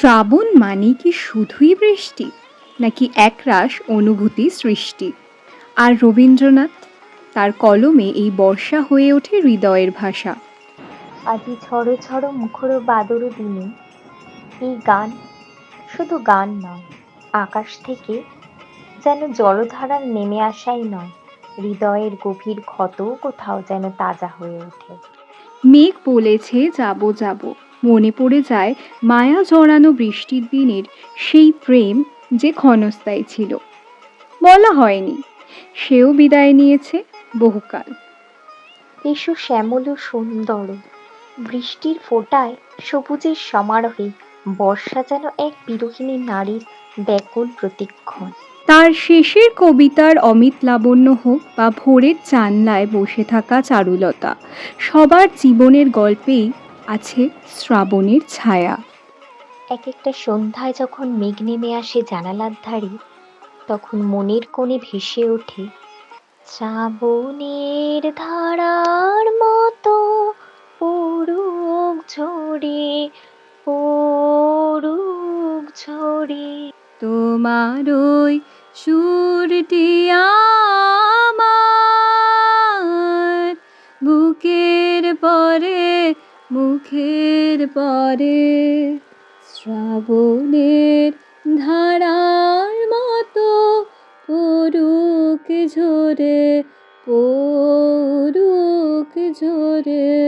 শ্রাবণ মানে কি শুধুই বৃষ্টি নাকি একরাশ অনুভূতি সৃষ্টি? আর রবীন্দ্রনাথ তার কলমে এই বর্ষা হয়ে ওঠে হৃদয়ের ভাষা। আজি ছড়ো ছড়ো মুখর বাদর দিনে এই গান শুধু গান নয় আকাশ থেকে যেন জলধারার নেমে আসাই নয় হৃদয়ের গভীর ক্ষত কোথাও যেন তাজা হয়ে ওঠে। মেঘ বলেছে যাব যাব। মনে পড়ে যায় মায়া জড়ানো বৃষ্টির দিনের সেই প্রেম যে ক্ষণস্থায়ী ছিল। বলা হয়নি সেও বিদায় নিয়েছে বহুকাল। এসো শ্যামল ও সুন্দর বৃষ্টির ফোঁটায় সবুজের সমারোহে বর্ষা যেন এক বিরোহিণী নারীর ব্যাকুল প্রতিক্ষণ। তার শেষের কবিতার অমিত লাবণ্য হোক বা ভোরের জানলায় বসে থাকা চারুলতা সবার জীবনের গল্পেই আছে শ্রাবণের ছায়া। এক একটা সন্ধ্যায় যখন মেঘ নেমে আসে জানালার ধারে তখন মনের কোণে ভেসে ওঠে শ্রাবণের ধারার মতো পড়ুক ঝরে পড়ুক ঝরে তোমার ওই সুরটি আমার বুকের পরে মুখের পরে শ্রাবণের ধারার মতো পড়ুক ঝরে পড়ুক ঝরে।